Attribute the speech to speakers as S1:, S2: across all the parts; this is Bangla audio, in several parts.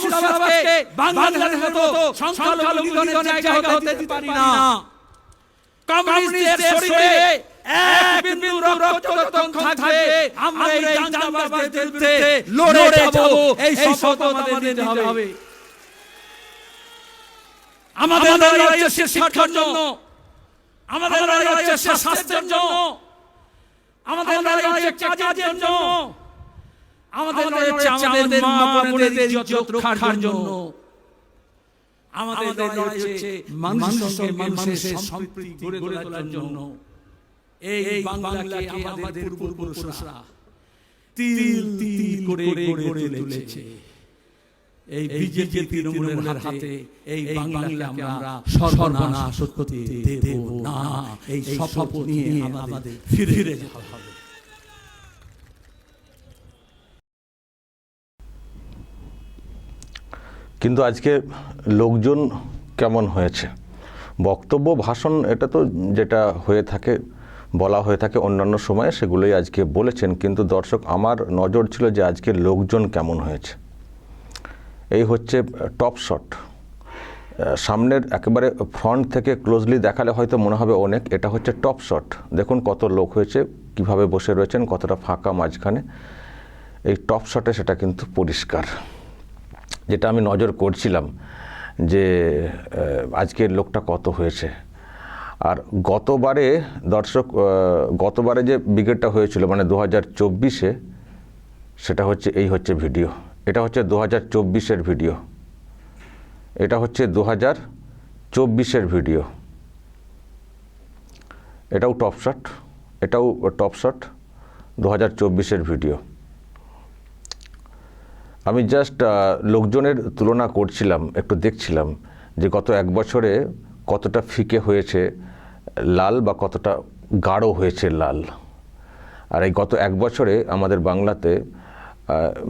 S1: মুর্শিদাবাদকে বাংলাদেশের মতো সংখ্যালঘু নিধনের জায়গা হতে দিতে পারি না। কমিউনিস্টদের শরীরে এক বিন্দু রক্ত যতক্ষণ থাকবে আমরা এই জানবাজদের বিরুদ্ধে লড়ে যাব। এই শপথ আমাদের নিতে হবে। আমাদের লড়াই হচ্ছে শিক্ষার জন্য। আমাদের লড়াই হচ্ছে স্বাস্থ্যের জন্য। আমাদের লড়াই হচ্ছে কাজের জন্য। আমাদের লড়াই আমাদের মা বোনেদের ইজ্জত রক্ষার জন্য। আমাদের লড়াই হচ্ছে মানুষের সঙ্গে মানুষের সম্প্রীতি গড়ে তোলার জন্য। এই বাংলাকে আমাদের পূর্বপুরুষরা তিল তিল করে গড়ে তুলেছে। এই বিজেপি তৃণমূলের হাতে এই আমরা সর্বনাশ করতে দেব না। এই শপথ নিয়ে আমাদের ফিরে ফিরে যেতে হবে।
S2: কিন্তু আজকে লোকজন কেমন হয়েছে? বক্তব্য, ভাষণ এটা তো যেটা হয়ে থাকে, বলা হয়ে থাকে অন্যান্য সময়ে, সেগুলোই আজকে বলেছেন। কিন্তু দর্শক, আমার নজর ছিল যে আজকে লোকজন কেমন হয়েছে। এই হচ্ছে টপ শট। সামনের একেবারে ফ্রন্ট থেকে ক্লোজলি দেখালে হয়তো মনে হবে অনেক, এটা হচ্ছে টপ শট। দেখুন কত লোক হয়েছে, কীভাবে বসে রয়েছেন, কতটা ফাঁকা মাঝখানে। এই টপ শটে সেটা কিন্তু পরিষ্কার। যেটা আমি নজর করছিলাম যে আজকের লোকটা কত হয়েছে। আর গতবারে দর্শক গতবারে যে ব্রিগেডটা হয়েছিল মানে দু হাজার চব্বিশে, সেটা হচ্ছে, এই হচ্ছে ভিডিও। এটা হচ্ছে দু হাজার চব্বিশের ভিডিও। এটা হচ্ছে দু হাজার চব্বিশের ভিডিও। এটাও টপ শট, এটাও টপ শট দু হাজার চব্বিশের ভিডিও। আমি জাস্ট লোকজনের তুলনা করছিলাম, একটু দেখছিলাম যে গত এক বছরে কতটা ফিকে হয়েছে লাল বা কতটা গাঢ় হয়েছে লাল। আর এই গত এক বছরে আমাদের বাংলাতে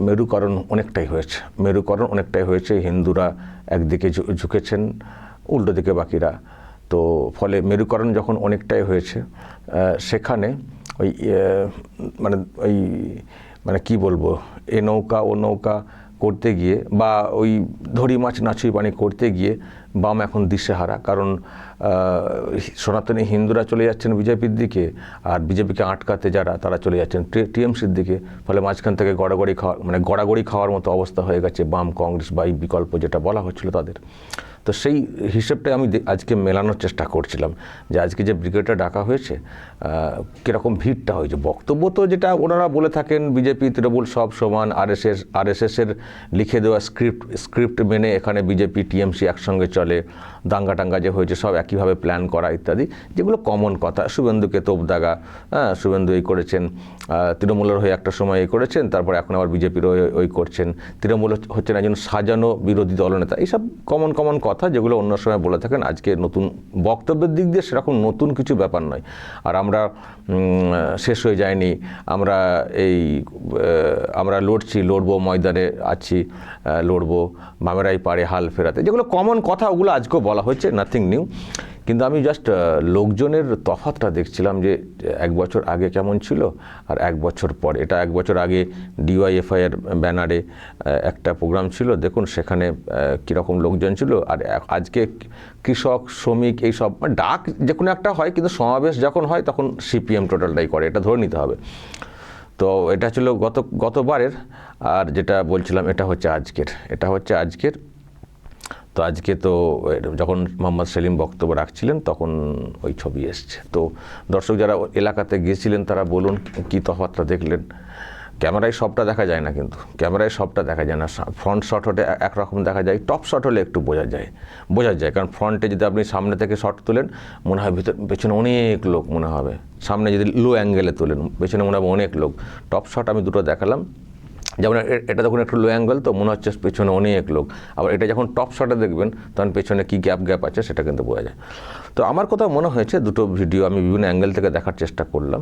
S2: মেরুকরণ অনেকটাই হয়েছে। মেরুকরণ অনেকটাই হয়েছে, হিন্দুরা একদিকে ঝুঁকেছেন, উল্টো দিকে বাকিরা। তো ফলে মেরুকরণ যখন অনেকটাই হয়েছে সেখানে ওই মানে ওই মানে কি বলব, এ নৌকা, ও নৌকা করতে গিয়ে বা ওই ধরি মাছ নাচুই পানি করতে গিয়ে বাম এখন দিশেহারা। কারণ সনাতনী হিন্দুরা চলে যাচ্ছেন বিজেপির দিকে আর বিজেপিকে আটকাতে যারা, তারা চলে যাচ্ছেন টিএমসির দিকে। ফলে মাঝখান থেকে গড়াগড়ি খাওয়া মানে গড়াগড়ি খাওয়ার মতো অবস্থা হয়ে গেছে বাম, কংগ্রেস বা এই বিকল্প যেটা বলা হচ্ছিল তাদের। তো সেই হিসেবটাই আমি আজকে মেলানোর চেষ্টা করছিলাম যে আজকে যে ব্রিগেডটা ডাকা হয়েছে কীরকম ভিড়টা হয়েছে বক্তব্য তো যেটা ওনারা বলে থাকেন, বিজেপি, তৃণমূল সব সমান আরএসএস আরএসএসের লিখে দেওয়া স্ক্রিপ্ট স্ক্রিপ্ট মেনে এখানে বিজেপি টিএমসি একসঙ্গে চলে, দাঙ্গা টাঙ্গা যে হয়েছে সব একইভাবে প্ল্যান করা ইত্যাদি, যেগুলো কমন কথা। শুভেন্দুকে তোপ দাগা হ্যাঁ শুভেন্দু এই করেছেন তৃণমূলের হয়ে একটা সময় এই করেছেন, তারপর এখন আবার বিজেপির ওই করছেন, তৃণমূল হচ্ছে- হচ্ছেন একজন সাজানো বিরোধী দলনেতা, এইসব কমন কমন কথা। যেগুলো অন্য সময় বলে থাকেন, আজকে নতুন বক্তব্যের দিক দিয়ে সেরকম নতুন কিছু ব্যাপার নয়। আর আমরা শেষ হয়ে যায়নি, আমরা এই আমরা লড়ছি, লড়বো ময়দানে আছি লড়বো মামেরাই পারে হাল ফেরাতে। যেগুলো কমন কথা, ওগুলো আজকেও বলা হয়েছে নাথিং নিউ কিন্তু আমি জাস্ট লোকজনের তফাতটা দেখছিলাম যে, এক বছর আগে কেমন ছিল আর এক বছর পর। এটা এক বছর আগে ডিওয়াইএফআইয়ের ব্যানারে একটা প্রোগ্রাম ছিল। দেখুন সেখানে কীরকম লোকজন ছিল আর আজকে কৃষক, শ্রমিক এই সব মানে ডাক যে কোনো একটা হয় কিন্তু সমাবেশ যখন হয় তখন সিপিএম টোটালটাই করে। এটা ধরে নিতে হবে। তো এটা ছিল গত, গতবারের আর যেটা বলছিলাম এটা হচ্ছে আজকের। এটা হচ্ছে আজকের তো আজকে তো, যখন মোহাম্মদ সেলিম বক্তব্য রাখছিলেন, তখন ওই ছবি এসছে। তো দর্শক যারা এলাকাতে গিয়েছিলেন তারা বলুন কি তফাতটা দেখলেন? ক্যামেরায় সবটা দেখা যায় না কিন্তু, ক্যামেরায় সবটা দেখা যায় না। ফ্রন্ট শট হলে একরকম দেখা যায়, টপ শট হলে একটু বোঝা যায় বোঝা যায়। কারণ ফ্রন্টে যদি আপনি সামনে থেকে শট তোলেন, মনে হয় ভিতর, পেছনে অনেক লোক মনে হবে। সামনে যদি লো অ্যাঙ্গেলে তোলেন, পেছনে মনে হবে অনেক লোক। টপ শট আমি দুটো দেখালাম যেমন এটা যখন একটু লো অ্যাঙ্গেল তো মনে হচ্ছে পেছনে অনেক লোক। আবার এটা যখন টপ শটে দেখবেন, তখন পেছনে কী গ্যাপ গ্যাপ আছে, সেটা কিন্তু বোঝা যায়। তো আমার কথা মনে হয়েছে দুটো ভিডিও আমি বিভিন্ন অ্যাঙ্গেল থেকে দেখার চেষ্টা করলাম।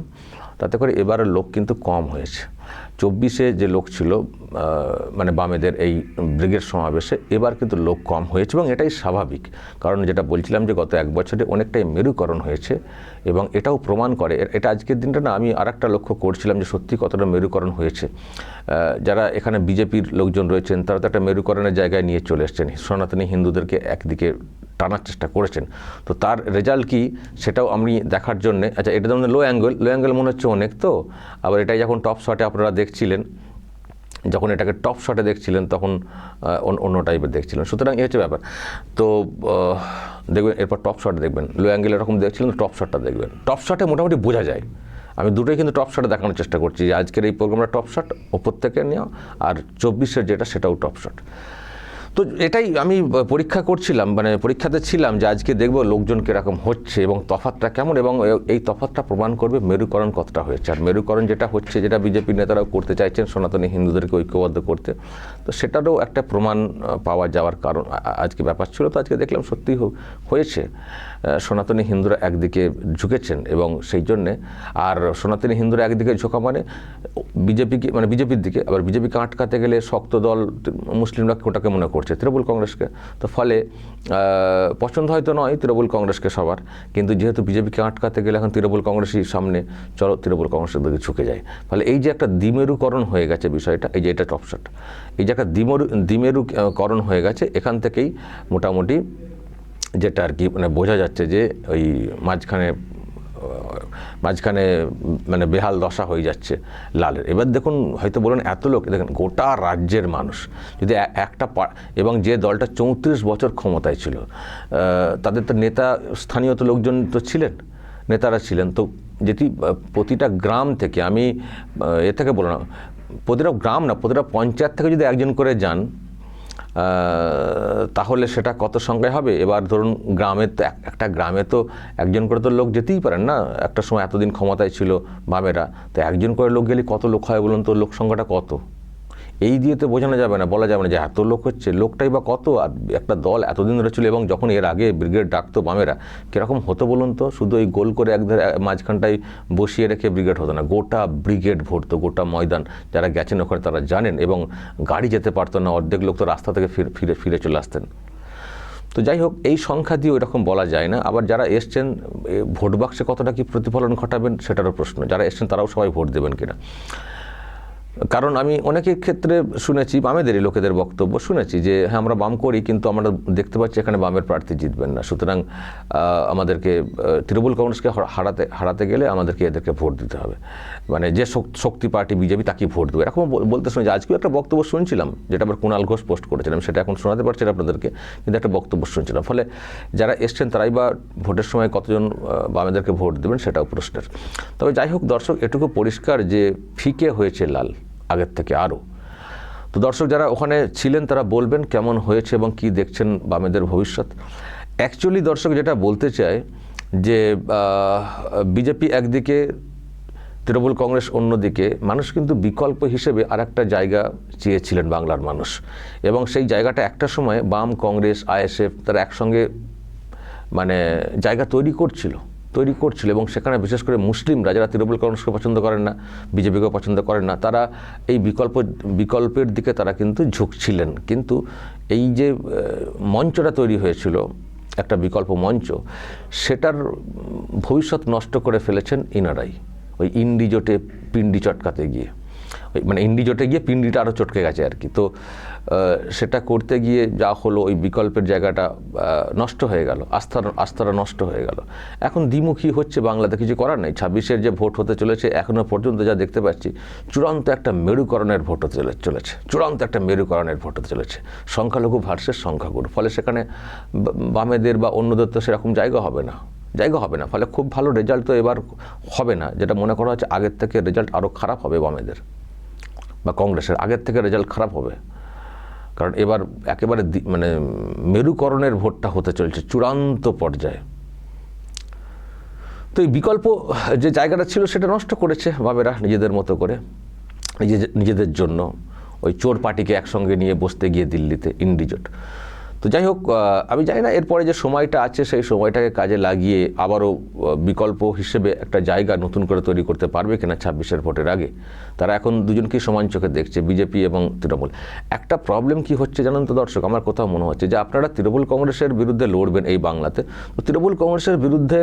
S2: তাতে করে এবারের লোক কিন্তু কম হয়েছে। চব্বিশে যে লোক ছিল মানে বামেদের এই ব্রিগেড সমাবেশে, এবার কিন্তু লোক কম হয়েছে এবং এটাই স্বাভাবিক। কারণ যেটা বলছিলাম যে গত এক বছরে অনেকটাই মেরুকরণ হয়েছে এবং এটাও প্রমাণ করে। এটা আজকের দিনটা না, আমি আর একটা লক্ষ্য করছিলাম যে সত্যি কতটা মেরুকরণ হয়েছে। যারা এখানে বিজেপির লোকজন রয়েছেন, তারা তো একটা মেরুকরণের জায়গায় নিয়ে চলে এসছেন। সনাতনী হিন্দুদেরকে একদিকে টানার চেষ্টা করেছেন। তো তার রেজাল্ট কি সেটাও আমি দেখার জন্যে আচ্ছা এটা যেমন লো অ্যাঙ্গেল লো অ্যাঙ্গেল মনে হচ্ছে অনেক তো, আবার এটাই যখন টপ শটে আপনারা দেখছিলেন, যখন এটাকে টপ শটে দেখছিলেন তখন অন্য- টাইপের দেখছিলেন। সুতরাং এই হচ্ছে ব্যাপার। তো দেখবেন এরপর টপ শট দেখবেন লো অ্যাঙ্গেল এরকম দেখছিলেন টপ শটটা দেখবেন। টপ শটে মোটামুটি বোঝা যায়। আমি দুটোই কিন্তু টপ শটে দেখানোর চেষ্টা করছি আজকের এই প্রোগ্রামটা টপ শট ওপর থেকে নেওয়া, আর চব্বিশের যেটা সেটাও টপ শট তো এটাই আমি পরীক্ষা করছিলাম মানে পরীক্ষাতে ছিলাম যে আজকে দেখব লোকজন কীরকম হচ্ছে এবং তফাতটা কেমন এবং এই তফাতটা প্রমাণ করবে মেরুকরণ কতটা হয়েছে। আর মেরুকরণ যেটা হচ্ছে, যেটা বিজেপি নেতারাও করতে চাইছেন সনাতনী হিন্দুদেরকে ঐক্যবদ্ধ করতে, তো সেটারও একটা প্রমাণ পাওয়া যাওয়ার কারণ। আজকে ব্যাপার ছিল তো আজকে দেখলাম সত্যি হয়েছে। সনাতনী হিন্দুরা একদিকে ঝুঁকেছেন এবং সেই জন্যে, আর সনাতনী হিন্দুরা একদিকে ঝোঁকা মানে বিজেপিকে মানে বিজেপির দিকে, আবার বিজেপিকে আটকাতে গেলে শক্ত দল মুসলিমরা ওটাকে মনে করছে তৃণমূল কংগ্রেসকে। তো ফলে পছন্দ হয়তো নয় তৃণমূল কংগ্রেসকে সবার, কিন্তু যেহেতু বিজেপিকে আটকাতে গেলে এখন তৃণমূল কংগ্রেসই সামনে, চলো তৃণমূল কংগ্রেসের দিকে ঝুঁকে যায়। ফলে এই যে একটা দ্বিমেরুকরণ হয়ে গেছে বিষয়টা, এই যে এটা টপশট এই যে একটা দ্বিমেরু, দ্বিমেরুকরণ হয়ে গেছে, এখান থেকেই মোটামুটি যেটা আর কি মানে বোঝা যাচ্ছে যে ওই মাঝখানে মাঝখানে মানে বেহাল দশা হয়ে যাচ্ছে লালের। এবার দেখুন, হয়তো বলুন এত লোক, দেখেন গোটা রাজ্যের মানুষ, যদি একটা এবং যে দলটা চৌত্রিশ বছর ক্ষমতায় ছিল তাদের তো নেতা, স্থানীয় তো লোকজন তো ছিলেন, নেতারা ছিলেন। তো যেটি প্রতিটা গ্রাম থেকে আমি এ থেকে বলো না প্রতিটা গ্রাম না, প্রতিটা পঞ্চায়েত থেকে যদি একজন করে যান তাহলে সেটা কত সংখ্যায় হবে? এবার ধরুন গ্রামে তো এক- একটা গ্রামে তো একজন করে তো লোক যেতেই পারেন না? একটা সময় এতদিন ক্ষমতায় ছিল বামেরা, তো একজন করে লোক গেলে কত লোক হয় বলুন তো? লোক সংখ্যাটা কত? এই দিয়ে তো বোঝানো যাবে না, বলা যাবে না যে এত লোক হচ্ছে, লোকটাই বা কত একটা দল এতদিন ধরে ছিল এবং যখন এর আগে ব্রিগেড ডাকতো বামেরা, কীরকম হতো বলুন তো? শুধু ওই গোল করে এক ধরে, মাঝখানটায় বসিয়ে রেখে ব্রিগেড হতো না, গোটা ব্রিগেড ভরতো গোটা ময়দান যারা গেছেন ওখানে তারা জানেন এবং গাড়ি যেতে পারতো না, অর্ধেক লোক তো রাস্তা থেকে ফিরে ফিরে চলে আসতেন। তো যাই হোক, এই সংখ্যা দিয়ে ওইরকম বলা যায় না, আবার যারা এসছেন ভোট বাক্সে কতটা কি প্রতিফলন ঘটাবেন সেটারও প্রশ্ন, যারা এসছেন তারাও সবাই ভোট দেবেন কিনা। কারণ আমি অনেকের ক্ষেত্রে শুনেছি, বামেদেরই লোকেদের বক্তব্য শুনেছি যে হ্যাঁ আমরা বাম করি, কিন্তু আমরা দেখতে পাচ্ছি এখানে বামের প্রার্থী জিতবেন না। সুতরাং আমাদেরকে তৃণমূল কংগ্রেসকে হারাতে হারাতে গেলে আমাদেরকে এদেরকে ভোট দিতে হবে। মানে যে শক- শক্তি পার্টি বিজেপি, তাকেই ভোট দেবে। এরকম বলতে শুনেছি। আজকেও একটা বক্তব্য শুনছিলাম, যেটা আবার কুণাল ঘোষ পোস্ট করেছিলাম সেটা এখন শোনাতে পারছি আপনাদেরকে, কিন্তু একটা বক্তব্য শুনছিলাম। ফলে যারা এসছেন, তারাই বা ভোটের সময় কতজন বামেদেরকে ভোট দেবেন, সেটাও প্রশ্নের। তবে যাই হোক, দর্শক, এটুকু পরিষ্কার যে, ফিকে হয়েছে লাল। আগের থেকে আরও। তো দর্শক যারা ওখানে ছিলেন, তারা বলবেন কেমন হয়েছে এবং কি দেখছেন বামেদের ভবিষ্যৎ। অ্যাকচুয়ালি দর্শক যেটা বলতে চায় যে বিজেপি একদিকে, তৃণমূল কংগ্রেস অন্যদিকে, মানুষ কিন্তু বিকল্প হিসেবে আর একটা জায়গা চেয়েছিলেন বাংলার মানুষ। এবং সেই জায়গাটা একটা সময় বাম, কংগ্রেস, আইএসএফ তারা একসঙ্গে মানে জায়গা তৈরি করছিল। তৈরি করছিল এবং সেখানে বিশেষ করে মুসলিমরা যারা তৃণমূল কংগ্রেসকে পছন্দ করেন না বিজেপিকে পছন্দ করেন না, তারা এই বিকল্প, বিকল্পের দিকে তারা কিন্তু ঝুঁকছিলেন। কিন্তু এই যে মঞ্চটা তৈরি হয়েছিল, একটা বিকল্প মঞ্চ, সেটার ভবিষ্যৎ নষ্ট করে ফেলেছেন ইনারাই। ওই ইন্ডি জোটে পিন্ডি চটকাতে গিয়ে। মানে ইন্ডি জোটে গিয়ে পিন্ডিটা আরও চটকে গেছে আর কি। তো সেটা করতে গিয়ে যা হলো ওই বিকল্পের জায়গাটা নষ্ট হয়ে গেল আস্থার আস্থাটা নষ্ট হয়ে গেল। এখন দ্বিমুখী হচ্ছে বাংলাতে, কিছু করার নেই। ছাব্বিশের যে ভোট হতে চলেছে এখনও পর্যন্ত যা দেখতে পাচ্ছি, চূড়ান্ত একটা মেরুকরণের ভোট হতে চলে- চলেছে। চূড়ান্ত একটা মেরুকরণের ভোট হতে চলেছে। সংখ্যালঘু ভার্সেস সংখ্যাগুরু ফলে সেখানে বামেদের বা অন্যদের তো সেরকম জায়গা হবে না। জায়গা হবে না। ফলে খুব ভালো রেজাল্ট তো এবার হবে না। যেটা মনে করা হচ্ছে আগের থেকে রেজাল্ট আরও খারাপ হবে বামেদের। বা কংগ্রেসের। আগের থেকে রেজাল্ট খারাপ হবে। কারণ এবার একেবারে মানে মেরুকরণের ভোটটা হতে চলছে চূড়ান্ত পর্যায়ে। তো এই বিকল্প যে জায়গাটা ছিল সেটা নষ্ট করেছে বাবেরা নিজেদের মতো করে নিজে নিজেদের জন্য। ওই চোর পার্টিকে একসঙ্গে নিয়ে বসতে গিয়ে দিল্লিতে ইন্ডিজোট। তো যাই হোক আমি জানি না, এরপরে যে সময়টা আছে, সেই সময়টাকে কাজে লাগিয়ে আবারও বিকল্প হিসেবে একটা জায়গা নতুন করে তৈরি করতে পারবে কিনা ছাব্বিশের ভোটের আগে। তারা এখন দুজনকেই সমান চোখে দেখছে, বিজেপি এবং তৃণমূল। একটা প্রবলেম কি হচ্ছে জানেন তো দর্শক? আমার কোথাও মনে হচ্ছে যে আপনারা তৃণমূল কংগ্রেসের বিরুদ্ধে লড়বেন এই বাংলাতে। তো তৃণমূল কংগ্রেসের বিরুদ্ধে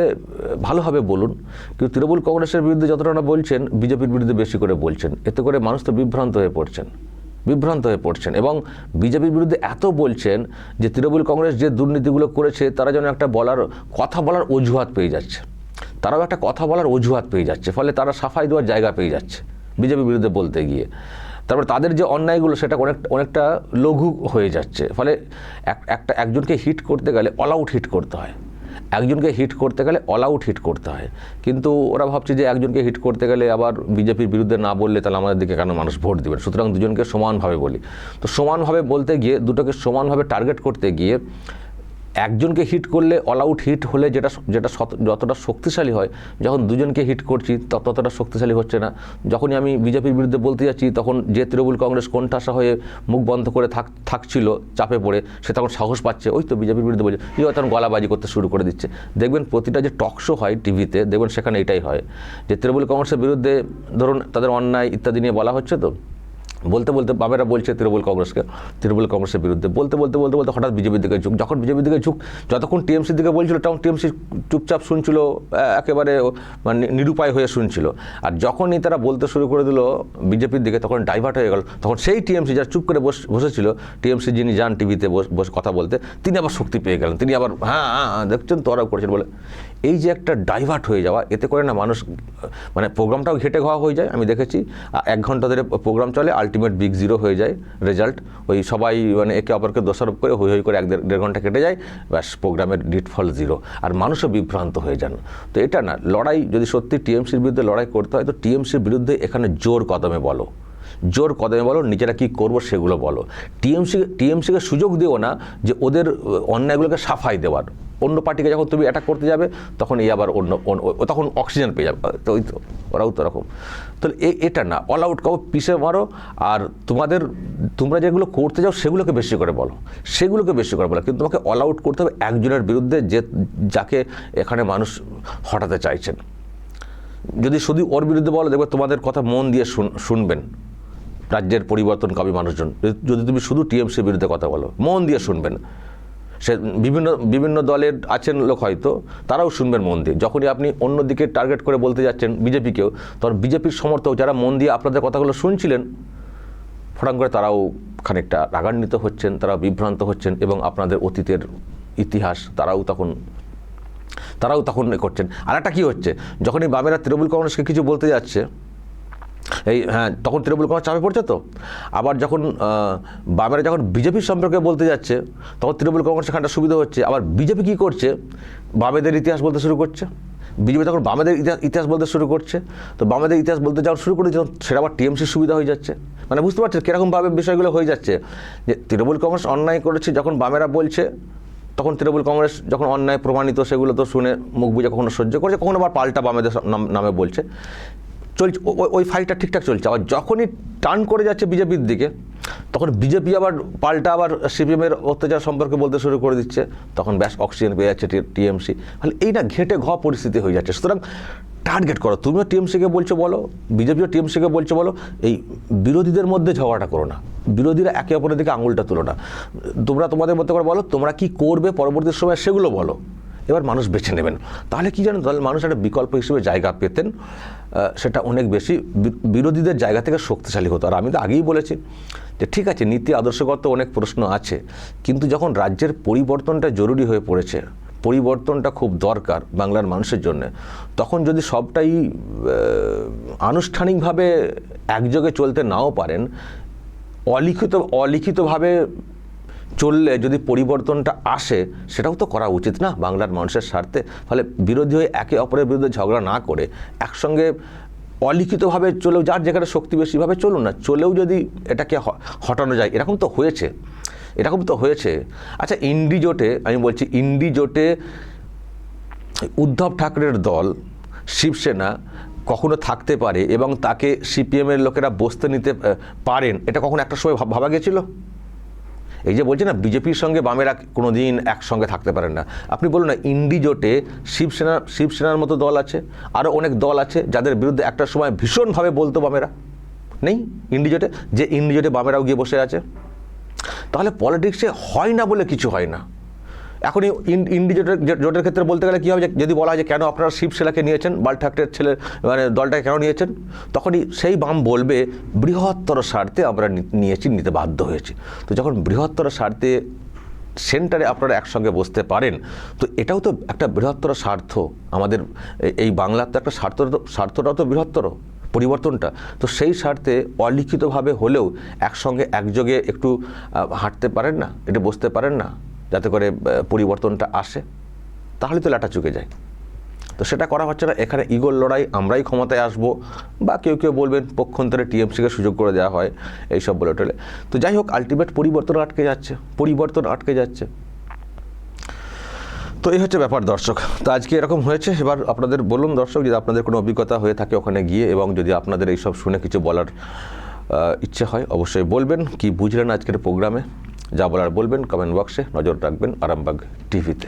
S2: ভালোভাবে বলুন, কিন্তু তৃণমূল কংগ্রেসের বিরুদ্ধে যতটা বলছেন, বিজেপির বিরুদ্ধে বেশি করে বলছেন। এতে করে মানুষ তো বিভ্রান্ত হয়ে পড়ছেন। বিভ্রান্ত হয়ে পড়ছেন এবং বিজেপির বিরুদ্ধে এত বলছেন যে তৃণমূল কংগ্রেস যে দুর্নীতিগুলো করেছে, তারা যেন একটা বলার, কথা বলার অজুহাত পেয়ে যাচ্ছে। তারাও একটা কথা বলার অজুহাত পেয়ে যাচ্ছে, ফলে তারা সাফাই দেওয়ার জায়গা পেয়ে যাচ্ছে বিজেপির বিরুদ্ধে বলতে গিয়ে। তারপর তাদের যে অন্যায়গুলো, সেটা অনেক, অনেকটা লঘু হয়ে যাচ্ছে, ফলে এক- একটা, একজনকে হিট করতে গেলে অল আউট হিট করতে হয়। একজনকে হিট করতে গেলে অল আউট হিট করতে হয়। কিন্তু ওরা ভাবছে যে একজনকে হিট করতে গেলে আবার বিজেপির বিরুদ্ধে না বললে তাহলে আমাদের দিকে কেন মানুষ ভোট দেবেন সুতরাং দুজনকে সমানভাবে বলি। তো সমানভাবে বলতে গিয়ে, দুটোকে সমানভাবে টার্গেট করতে গিয়ে একজনকে হিট করলে অল আউট হিট হলে যেটা যেটা যতটা শক্তিশালী হয়, যখন দুজনকে হিট করছি ততটা শক্তিশালী হচ্ছে না। যখনই আমি বিজেপির বিরুদ্ধে বলতে যাচ্ছি, তখন যে তৃণমূল কংগ্রেস কোণঠাসা হয়ে মুখ বন্ধ করে থাক থাকছিল, চাপে পড়ে, সে তখন সাহস পাচ্ছে। ওই তো বিজেপির বিরুদ্ধে বলছে এই তখন গলাবাজি করতে শুরু করে দিচ্ছে। দেখবেন প্রতিটা যে টক শো হয় টিভিতে দেখবেন সেখানে এটাই হয় যে তৃণমূল কংগ্রেসের বিরুদ্ধে ধরুন তাদের অন্যায় ইত্যাদি নিয়ে বলা হচ্ছে তো বলতে বলতে বাবেরা বলছে তৃণমূল কংগ্রেসকে তৃণমূল কংগ্রেসের বিরুদ্ধে। বলতে বলতে বলতে বলতে হঠাৎ বিজেপির দিকে ঝুঁক যখন বিজেপির দিকে ঝুঁক যতক্ষণ টিএমসির দিকে বলছিল তখন টিএমসি চুপচাপ শুনছিল একেবারে মানে নিরুপায় হয়ে শুনছিল। আর যখনই তারা বলতে শুরু করে দিল বিজেপির দিকে তখন ডাইভার্ট হয়ে গেল। তখন সেই টিএমসি যারা চুপ করে বস- বসেছিল টিএমসি যিনি যান টিভিতে বস বসে কথা বলতে তিনি আবার শক্তি পেয়ে গেলেন। তিনি আবার হ্যাঁ হ্যাঁ হ্যাঁ, দেখছেন তোরাও করেছেন বলে। এই যে একটা ডাইভার্ট হয়ে যাওয়া, এতে করে না মানুষ মানে প্রোগ্রামটাও ঘেটে ঘোয়া হয়ে যায়, আমি দেখেছি। এক ঘণ্টা ধরে প্রোগ্রাম চলে আলটিমেট বিগ জিরো হয়ে যায় রেজাল্ট ওই সবাই মানে একে অপরকে দোষারোপ করে হই হই করে এক দেড় ঘণ্টা কেটে যায়, ব্যাস প্রোগ্রামের ডিটফল জিরো আর মানুষও বিভ্রান্ত হয়ে যান। তো এটা না, লড়াই যদি সত্যি টিএমসির বিরুদ্ধে লড়াই করতে হয়, তো টিএমসির বিরুদ্ধে এখানে জোর কদমে বলো। জোর কদমে বলো, নিজেরা কি করব সেগুলো বলো। টিএমসি টিএমসিকে সুযোগ দিও না যে ওদের অন্যায়গুলোকে সাফাই দেওয়ার। অন্য পার্টিকে যখন তুমি অ্যাটাক করতে যাবে, তখন এই আবার অন্য তখন অক্সিজেন পেয়ে যাবে। তো ওই তো, ওরাও তো এরকম। তাহলে এটা না অল আউট কাউ পিসে মারো, আর তোমাদের, তোমরা যেগুলো করতে যাও সেগুলোকে বেশি করে বলো। সেগুলোকে বেশি করে বলো, কিন্তু তোমাকে অল আউট করতে হবে একজনের বিরুদ্ধে যে, যাকে এখানে মানুষ হটাতে চাইছেন। যদি শুধু ওর বিরুদ্ধে বলো, দেখবে তোমাদের কথা মন দিয়ে শুন- শুনবেন। রাজ্যের পরিবর্তনকামী মানুষজন। যদি- তুমি শুধু টিএমসির বিরুদ্ধে কথা বলো, মন দিয়ে শুনবেন। সে বিভিন্ন বিভিন্ন দলের আছেন লোক হয়তো, তারাও শুনবেন মন দিয়ে। যখনই আপনি অন্যদিকে টার্গেট করে বলতে যাচ্ছেন বিজেপিকেও, তখন বিজেপির সমর্থক যারা মন দিয়ে আপনাদের কথাগুলো শুনছিলেন, ফটাং করে তারাও খানিকটা রাগান্বিত হচ্ছেন তারা বিভ্রান্ত হচ্ছেন এবং আপনাদের অতীতের ইতিহাস তারাও তখন তারাও তখন করছেন। আর একটা কী হচ্ছে? যখনই বামেরা তৃণমূল কংগ্রেসকে কিছু বলতে যাচ্ছে এই হ্যাঁ তখন তৃণমূল কংগ্রেস চাপে পড়ছে তো। আবার যখন বামেরা যখন বিজেপির সম্পর্কে বলতে যাচ্ছে, তখন তৃণমূল কংগ্রেস এখানটা সুবিধা হচ্ছে। আবার বিজেপি কী করছে? বামেদের ইতিহাস বলতে শুরু করছে। বিজেপি তখন বামেদের ইতিহাস বলতে শুরু করছে। তো বামেদের ইতিহাস বলতে যখন শুরু করে যখন সেটা আবার টিএমসির সুবিধা হয়ে যাচ্ছে। মানে বুঝতে পারছেন কীরকমভাবে বিষয়গুলো হয়ে যাচ্ছে। যে তৃণমূল কংগ্রেস অন্যায় করেছে যখন বামেরা বলছে, তখন তৃণমূল কংগ্রেস যখন অন্যায় প্রমাণিত, সেগুলো তো শুনে মুখ বুঝে কখনো সহ্য করছে, কখনো আবার পাল্টা বামেদের নামে বলছে। ও- ওই ফাইটটা ঠিকঠাক চলছে। আবার যখনই টার্ন করে যাচ্ছে বিজেপির দিকে, তখন বিজেপি আবার পাল্টা আবার সিপিএমের অত্যাচার সম্পর্কে বলতে শুরু করে দিচ্ছে। তখন ব্যাস অক্সিজেন পেয়ে যাচ্ছে টিএমসি। তাহলে এই না ঘেটে ঘ পরিস্থিতি হয়ে যাচ্ছে। সুতরাং টার্গেট করো। তুমিও টিএমসিকে বলছো বলো, বিজেপিও টিএমসিকে বলছো বলো, এই বিরোধীদের মধ্যে ঝগড়াটা করো না। বিরোধীরা একে অপরের দিকে আঙুলটা তুলো না। তোমরা তোমাদের মধ্যে করে বলো, তোমরা কি করবে পরবর্তী সময় সেগুলো বলো। এবার মানুষ বেছে নেবেন। তাহলে কি জানেন তাহলে মানুষ একটা বিকল্প হিসেবে জায়গা পেতেন সেটা অনেক বেশি বিরোধীদের জায়গা থেকে শক্তিশালী হতো। আর আমি তো আগেই বলেছি যে ঠিক আছে, নীতি আদর্শগত অনেক প্রশ্ন আছে, কিন্তু যখন রাজ্যের পরিবর্তনটা জরুরি হয়ে পড়েছে, পরিবর্তনটা খুব দরকার বাংলার মানুষের জন্য, তখন যদি সবটাই আনুষ্ঠানিকভাবে একযোগে চলতে নাও পারেন, অলিখিত, অলিখিতভাবে চললে যদি পরিবর্তনটা আসে, সেটাও তো করা উচিত না বাংলার মানুষের স্বার্থে। ফলে বিরোধী হয়ে একে অপরের বিরুদ্ধে ঝগড়া না করে একসঙ্গে অলিখিতভাবে চলেও, যার যেখানে শক্তি বেশিভাবে চলুন না, চলেও যদি এটাকে হটানো যায়, এরকম তো হয়েছে। এরকম তো হয়েছে। আচ্ছা ইন্ডি জোটে, আমি বলছি ইন্ডি জোটে উদ্ধব ঠাকরের দল, শিবসেনা কখনো থাকতে পারে এবং তাকে সিপিএমের লোকেরা বসতে নিতে পারেন, এটা কখনো একটা সময় ভাবা গেছিল? এই যে বলছে না, বিজেপির সঙ্গে বামেরা কোনো দিন একসঙ্গে থাকতে পারেন না। আপনি বলুন না ইন্ডিজোটে শিবসেনা, শিবসেনার মতো দল আছে আরও অনেক দল আছে যাদের বিরুদ্ধে একটা সময় ভীষণভাবে বলতো বামেরা। নেই ইন্ডিজোটে যে ইন্ডিজোটে বামেরাও গিয়ে বসে আছে। তাহলে পলিটিক্সে হয় না বলে কিছু হয় না। এখন এই ইন- ইন্ডি জোটের জোটের ক্ষেত্রে বলতে গেলে কী হবে যদি বলা হয় যে কেন আপনারা শিবসেনাকে নিয়েছেন, বাল ঠাকরের ছেলে মানে দলটাকে কেন নিয়েছেন, তখনই সেই বাম বলবে, বৃহত্তর স্বার্থে আমরা নিয়েছি, নিতে বাধ্য হয়েছি। তো যখন বৃহত্তর স্বার্থে সেন্টারে আপনারা একসঙ্গে বসতে পারেন, তো এটাও তো একটা বৃহত্তর স্বার্থ। আমাদের এই বাংলার তো একটা স্বার্থ, স্বার্থটাও তো বৃহত্তর পরিবর্তনটা। তো সেই স্বার্থে অলিখিতভাবে হলেও একসঙ্গে একযোগে একটু হাঁটতে পারেন না এটা বসতে পারেন না। যাতে করে পরিবর্তনটা আসে, তাহলে তো ল্যাটা চুকে যায়। তো সেটা করা হচ্ছে না। এখানে ইগোর লড়াই, আমরাই ক্ষমতায় আসব বা কেউ কেউ বলবেন পক্ষান্তরে টিএমসিকে সুযোগ করে দেওয়া হয়, এইসব বলে টলে তো যাই হোক, আলটিমেট পরিবর্তন আটকে যাচ্ছে, পরিবর্তন আটকে যাচ্ছে। তো এই হচ্ছে ব্যাপার দর্শক। তো আজকে এরকম হয়েছে, এবার আপনাদের বলুন দর্শক, যদি আপনাদের কোনো অভিজ্ঞতা হয়ে থাকে ওখানে গিয়ে এবং যদি আপনাদের এইসব শুনে কিছু বলার ইচ্ছে হয়, অবশ্যই বলবেন। কি বুঝলেন আজকের প্রোগ্রামে? যা বলার বলবেন কমেন্ট বক্সে নজর রাখবেন আরামবাগ টিভিতে